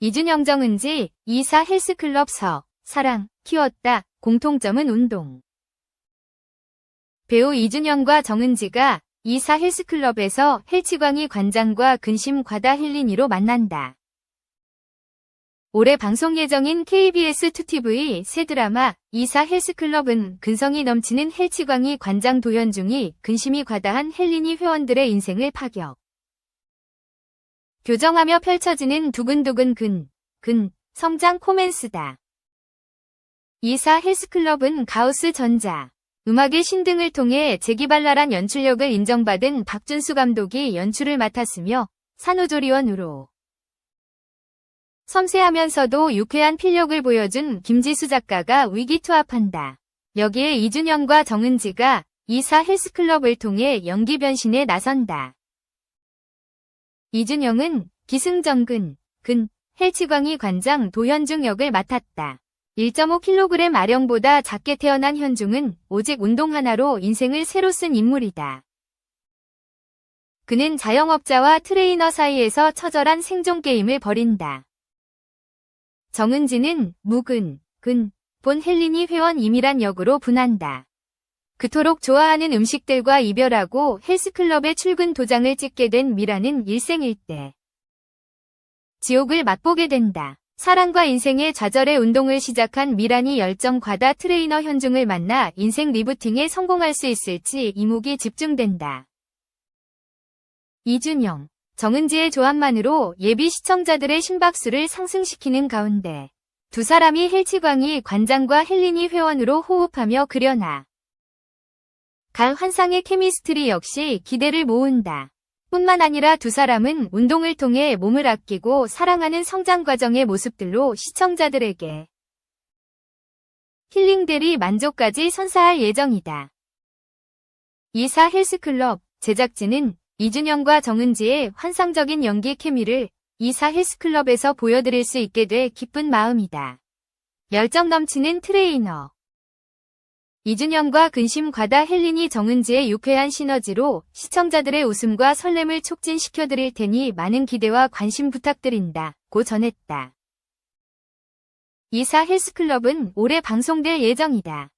이준영 정은지 이사 헬스클럽 서 사랑 키웠다 공통점은 운동 배우 이준영과 정은지가 이사 헬스클럽에서 헬치광희 관장과 근심 과다 헬린이로 만난다. 올해 방송 예정인 KBS 2TV 새 드라마 이사 헬스클럽은 근성이 넘치는 헬치광희 관장 도현중이 근심이 과다한 헬린이 회원들의 인생을 파격. 교정하며 펼쳐지는 두근두근 근, 근, 성장 코멘스다. 이사 헬스클럽은 가우스 전자, 음악의 신등을 통해 재기발랄한 연출력을 인정받은 박준수 감독이 연출을 맡았으며 산후조리원으로 섬세하면서도 유쾌한 필력을 보여준 김지수 작가가 위기투합한다. 여기에 이준영과 정은지가 이사 헬스클럽을 통해 연기 변신에 나선다. 이준영은 기승전근, 근, 헬치광희 관장 도현중 역을 맡았다. 1.5kg 아령보다 작게 태어난 현중은 오직 운동 하나로 인생을 새로 쓴 인물이다. 그는 자영업자와 트레이너 사이에서 처절한 생존 게임을 벌인다. 정은지는 묵은, 근, 본 헬린이 회원 임이란 역으로 분한다. 그토록 좋아하는 음식들과 이별하고 헬스클럽에 출근 도장을 찍게 된 미라는 일생일대. 지옥을 맛보게 된다. 사랑과 인생의 좌절의 운동을 시작한 미란이 열정 과다 트레이너 현중을 만나 인생 리부팅에 성공할 수 있을지 이목이 집중된다. 이준영, 정은지의 조합만으로 예비 시청자들의 심박수를 상승시키는 가운데 두 사람이 헬치광이 관장과 헬린이 회원으로 호흡하며 그려나. 갈 환상의 케미스트리 역시 기대를 모은다. 뿐만 아니라 두 사람은 운동을 통해 몸을 아끼고 사랑하는 성장 과정의 모습들로 시청자들에게 힐링들이 만족까지 선사할 예정이다. 이사 헬스클럽 제작진은 이준영과 정은지의 환상적인 연기 케미를 이사 헬스클럽에서 보여드릴 수 있게 돼 기쁜 마음이다. 열정 넘치는 트레이너 이준영과 근심 과다 헬린이 정은지의 유쾌한 시너지로 시청자들의 웃음과 설렘을 촉진시켜 드릴 테니 많은 기대와 관심 부탁드린다. 고 전했다. 이사 헬스클럽은 올해 방송될 예정이다.